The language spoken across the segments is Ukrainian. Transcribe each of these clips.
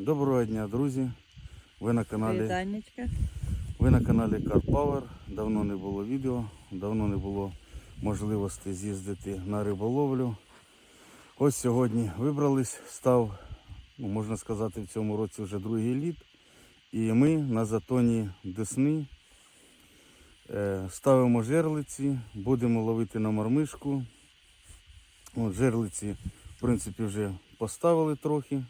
Доброго дня, друзі. Ви на каналі, ви на каналі Car Power. Давно не було відео, давно не було можливості з'їздити на риболовлю. Ось сьогодні вибрались, став, ну, можна сказати, в цьому році вже другий літ. І ми на затоні Десни е, ставимо жерлиці, будемо ловити на мормишку. От, жерлиці, в принципі, вже поставили трохи.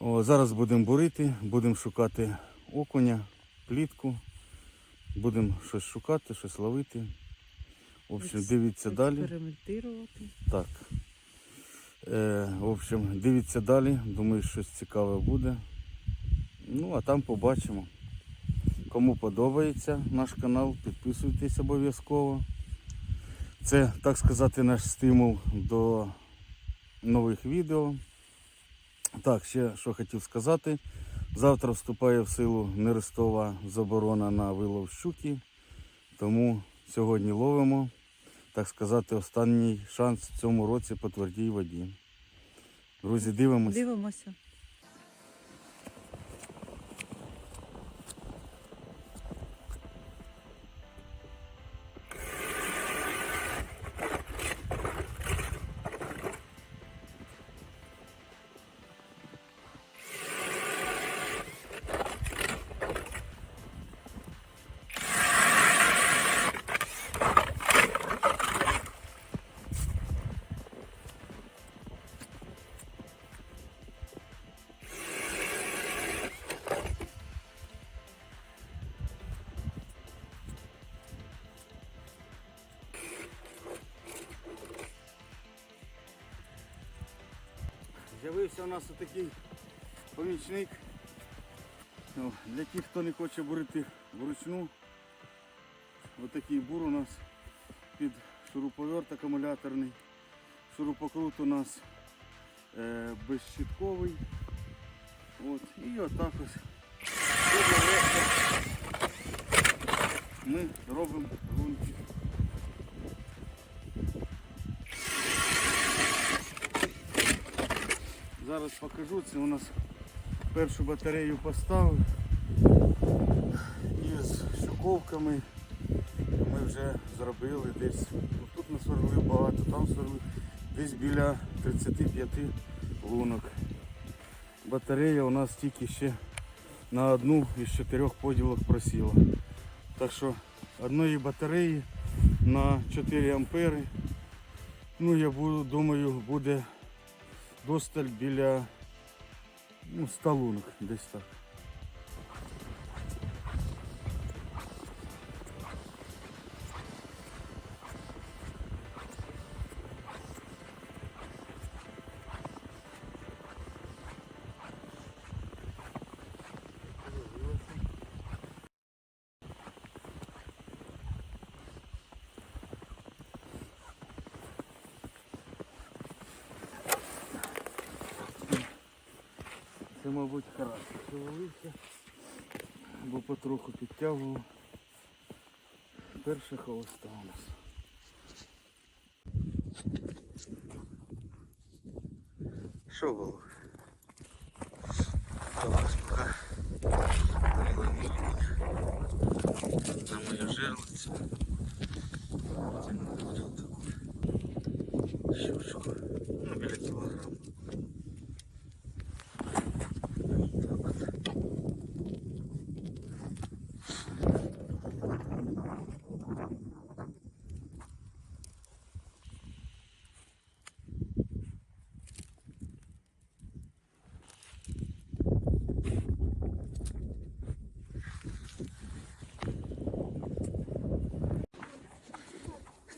О, зараз будемо бурити, будемо шукати окуня, плітку. Будемо щось шукати, щось ловити. В общем, дивіться далі. Так. Е, в общем, дивіться далі. Думаю, щось цікаве буде. Ну, а там побачимо. Кому подобається наш канал, підписуйтесь обов'язково. Це, так сказати, наш стимул до нових відео. Так, ще що хотів сказати. Завтра вступає в силу нерестова заборона на вилов щуки. Тому сьогодні ловимо, так сказати, останній шанс в цьому році по твердій воді. Друзі, дивимося. Дивимося. З'явився у нас отакий помічник. Ну, Для тих, хто не хоче бурити вручну. Отакий бур у нас під шуруповерт акумуляторний. Шурупокрут у нас е, безщитковий. От. І отак ось. Ми робимо лунки. Зараз покажу, це у нас першу батарею поставив. І з щуковками ми вже зробили десь. ну, Тут насверлив багато, там сверлив десь біля 35 лунок. Батарея у нас тільки ще на одну із чотирьох поділок просіла. Так що одної батареї на 4 ампери. Ну я буду, думаю, буде досталь біля ну, сталунок десь так. Мабуть, карасик завалився, бо потроху підтягував. Перша холоста у нас. Що було? Зараз поки на мою жерлицю. Потягнув таку щучку. Ну, біля кілограма.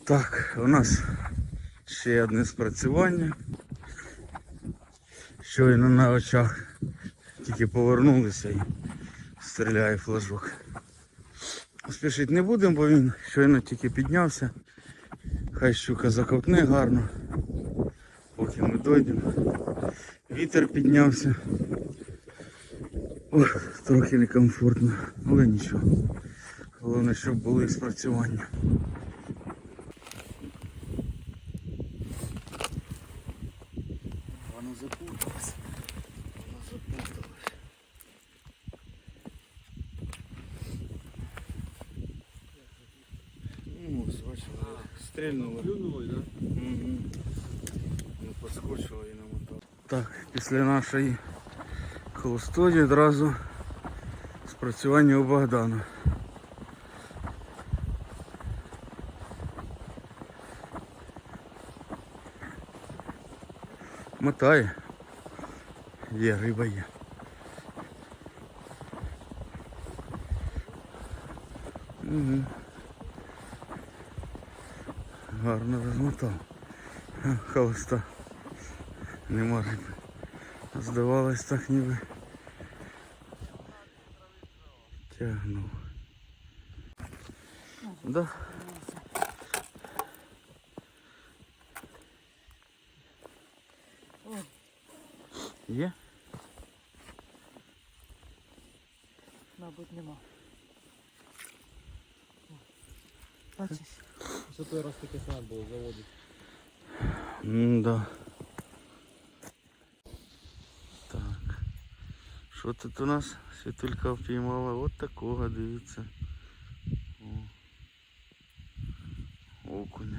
Так, у нас ще одне спрацювання. Щойно на очах тільки повернулися і стріляє флажок. Спішити не будемо, бо він щойно тільки піднявся. Хай щука заковтне гарно, поки ми дойдемо. Вітер піднявся. Ох, трохи некомфортно, але нічого. Головне, щоб були спрацювання. Ось, бачили, стрільнули. Да? Угу. Ну, подскочило і намотало. Так, після нашої холостої одразу спрацювання у Богдана. Мотає. Є, риба є. Угу. Ха, Холоста. Нема риби. Здавалось так ніби. Тягнув. Да. Є? Мабуть, нема. Бачиш? Це той раз таке саме було заводить. М-да. Так. Що тут у нас? Світулька впіймала от такого, дивіться. О. Окуня.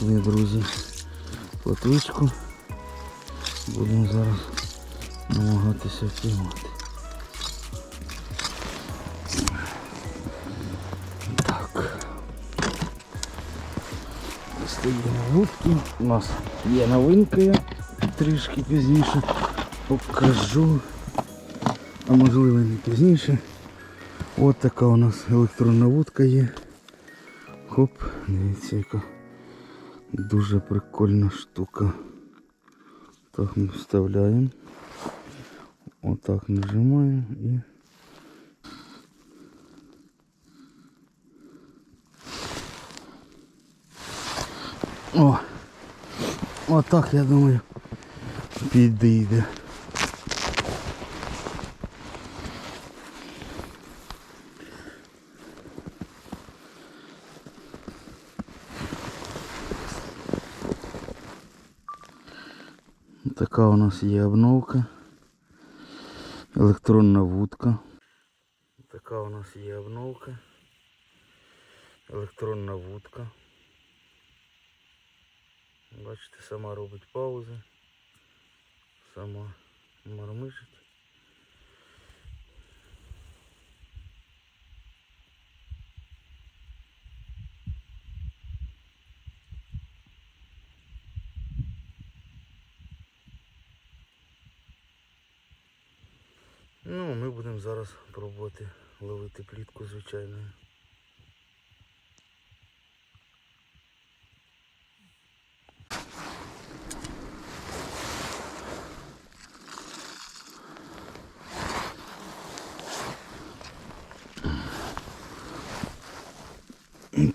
Знайшли, друзі, платвичку. Будемо зараз намагатися впіймати. Так. На вудки. У нас є новинка, я трішки пізніше покажу. А можливо не пізніше. От така у нас електронна вудка є. Хоп, дивіться яка дуже прикольна штука. Так ми вставляємо. Отак нажимаємо і. О! Отак я думаю. Підійде. Така у нас є обновка. Електронна вудка. Така у нас є обновка. Електронна вудка. Бачите, сама робить паузи. Сама мармижить. Ну, ми будемо зараз пробувати ловити плітку звичайною.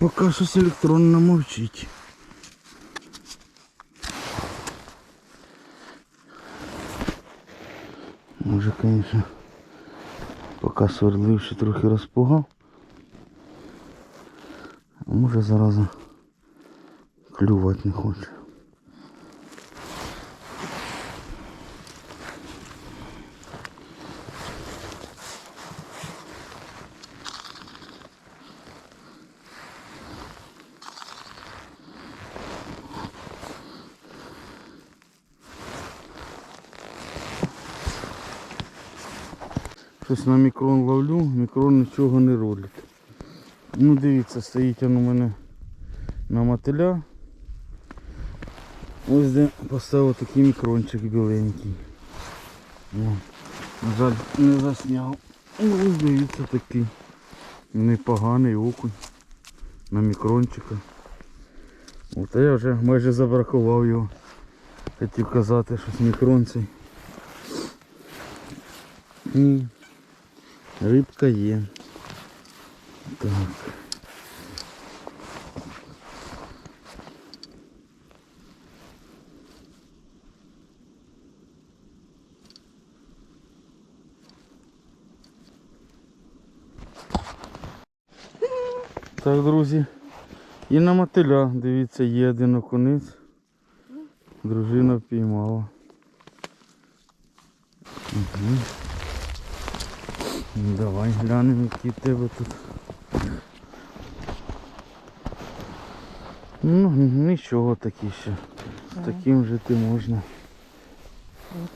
Поки щось електронно мовчить. Може, звісно, поки ще трохи розпугав. Може зараз клювати не хоче. Щось на мікрон ловлю, мікрон нічого не ролить. Ну дивіться, стоїть він у мене на мотиля. Ось де поставив такий мікрончик біленький. О, на жаль, не засняв. Ну, ось дивіться такий. Непоганий окунь на мікрончика. От а я вже майже забракував його. Хотів казати, що мікрон цей. Ні. Рибка є. Так. Так, друзі. І на мотиля, дивіться, є один окунець. Дружина впіймала. Угу. Давай глянемо, які тебе тут. Ну, нічого такі ще. З Ага. таким жити можна. От.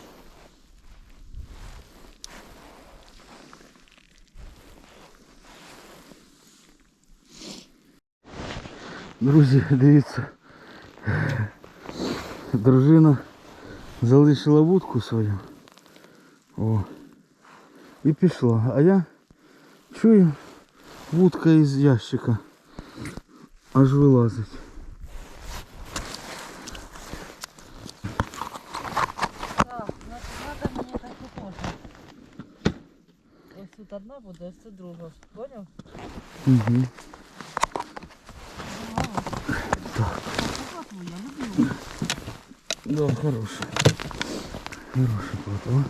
Друзі, дивіться. Дружина залишила вудку свою. О. І пішла. А я чую, вудка із ящика аж вилазить. Так, значить, треба мені таку теж. Ось тут одна буде, ось тут друга. Поняв? Угу. Так. твоя, люблю. Да, хороший. Хороший платок.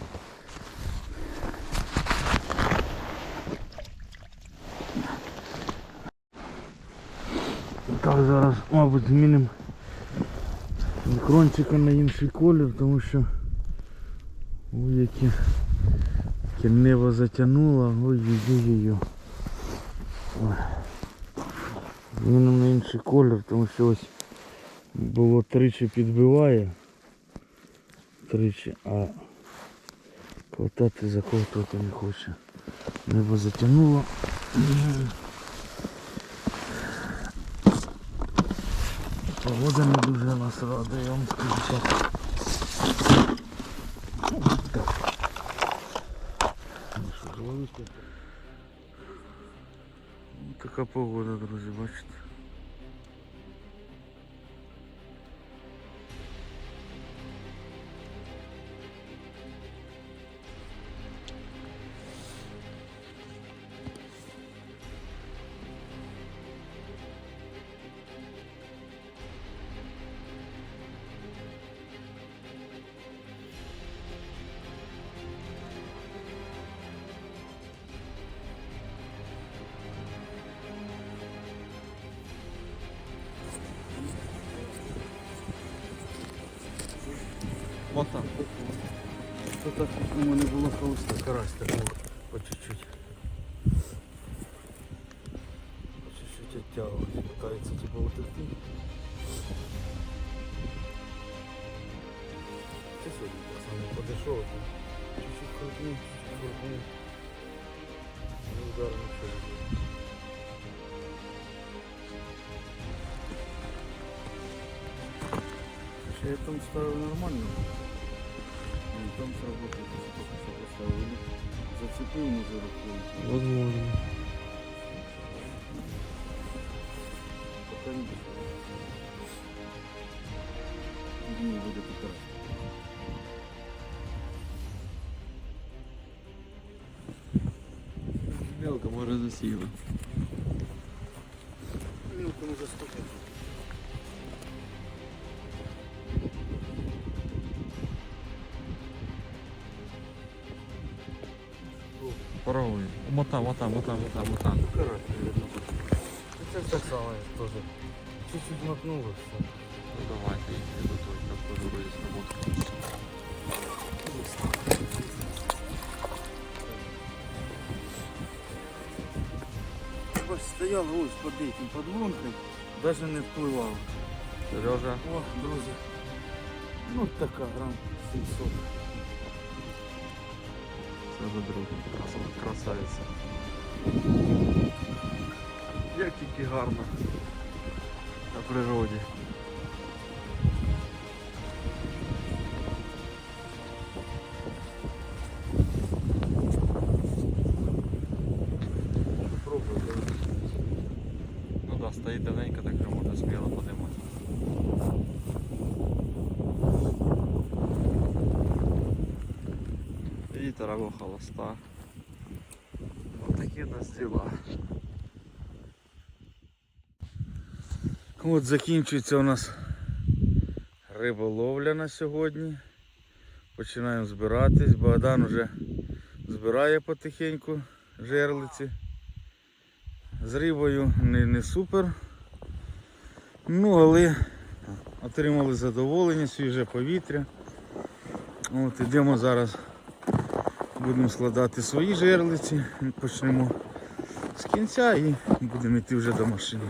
Так, зараз, мабуть, змінимо мікрончика на інший колір, тому що ой, яке, яке небо затягнуло, ой-ой-ой. Ой. Змінимо на інший колір, тому що ось було тричі підбиває. Тричі, а ковтати заковтувати не хоче. Небо затягнуло. Погода не дуже нас радує, я вам скажу так. Така погода, друзі, бачите. Тут у мене було холоста, карась такий по чуть-чуть. По чуть-чуть оттягувати, пытається типа утекти. Це сьогодні так само подійшов, чуть-чуть крутнув, чуть-чуть крутнув. Не удар нічого. не було. Ще я там ставив нормально. Ну, там сработало, только что поставили. Зацепил уже рукой. Возможно. Пока не дошел. Думаю, будет и так. Мелко, може засіла. Паровий. Мота, мота, мота, мота, мота. Це так само теж. Чуть-чуть мотнуло все. Ну давайте, я того, як подивлюсь роботу. Ось стояла ось під этим подлунком, навіть не впливало. Сережа, О, друзі. Ну така грам 700. Це вже друг. Краса- Красавиця. Як тільки гарно на природі. Пробуй. Ну да, стоїть давненько, так що можна сміло подимати. Вітер холоста. Ось такі в нас діла. От закінчується у нас риболовля на сьогодні. Починаємо збиратись. Богдан вже збирає потихеньку жерлиці. З рибою не, не супер. Ну, але отримали задоволення, свіже повітря. От, ідемо зараз. Будемо складати свої жерлиці. Почнемо з кінця і будемо йти вже до машини.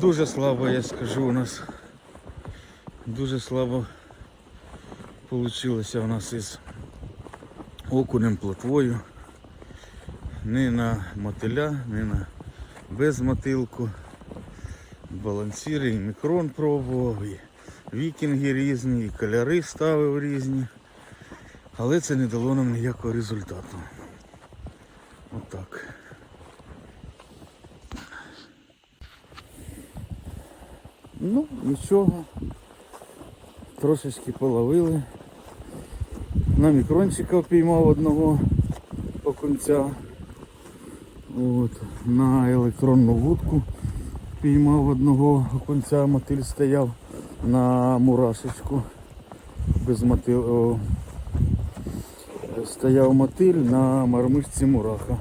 Дуже слабо, я скажу, у нас дуже слабо вийшло у нас із окунем плотвою. Не на мотиля, не на без мотилку. Балансіри, і мікрон пробував, і вікінги різні, і кольори ставив різні. Але це не дало нам ніякого результату. Отак. Ну, нічого. Трошечки половили. На мікрончика впіймав одного окунця. От. На електронну вудку піймав одного окунця, мотиль стояв на мурашечку. Без мотил... Стояв мотиль на мармишці мураха.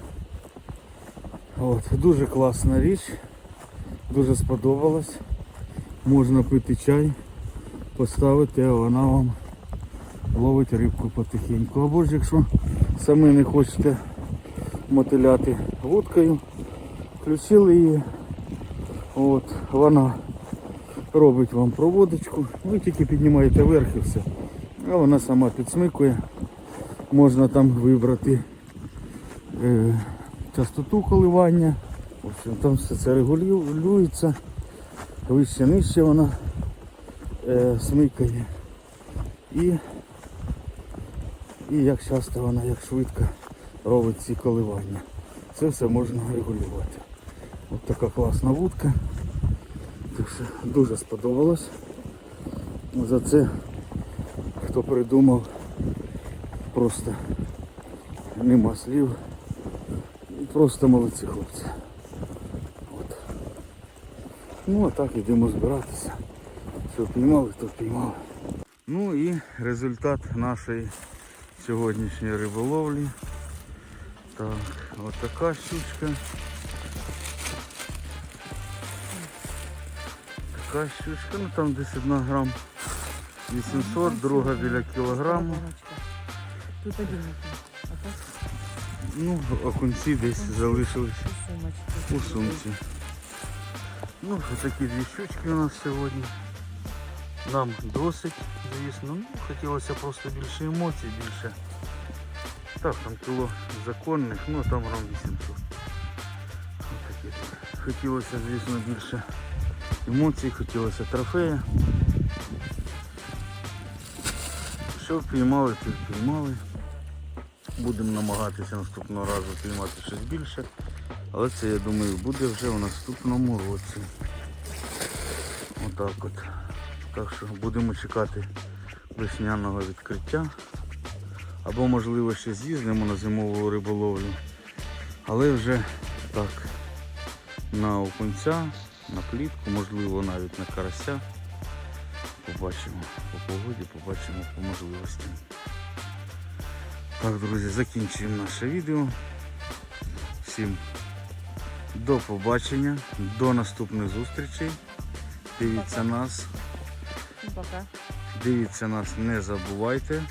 От. Дуже класна річ. Дуже сподобалась можна пити чай, поставити, а вона вам ловить рибку потихеньку. Або ж якщо самі не хочете мотиляти вудкою, включили її, от, вона робить вам проводочку, ви тільки піднімаєте вверх і все. А вона сама підсмикує. Можна там вибрати е, частоту коливання. В общем, там все це регулюється вище нижче вона е, смикає. І, і як часто вона, як швидко робить ці коливання. Це все можна регулювати. Ось така класна вудка. Так дуже сподобалось. За це хто придумав просто нема слів. Просто молодці хлопці. От. Ну а так йдемо збиратися. Що впіймали, то впіймали. Ну і результат нашої сьогоднішньої риболовлі. Так, от така щучка. Така щучка, ну там десь одна грам 800, друга біля кілограму. Тут один окунь. А так Ну, окунці десь залишились і сумочки. у сумці. Ну, ось такі дві щучки у нас сьогодні. Нам досить, звісно. Ну, хотілося просто більше емоцій, більше. Так, там кіло законних, ну а там грам 800. Ось такі. Хотілося, звісно, більше емоцій, хотілося трофея. Що впіймали, то впіймали. Будемо намагатися наступного разу піймати щось більше. Але це, я думаю, буде вже в наступному році. Отак от. Так що будемо чекати весняного відкриття. Або можливо ще з'їздимо на зимову риболовлю. Але вже так. на окунця, на плітку, можливо навіть на карася. Побачимо по погоді, побачимо по можливості. Так, друзі, закінчуємо наше відео. Всім до побачення, до наступних зустрічей. Дивіться Пока. нас, Пока. дивіться нас, не забувайте.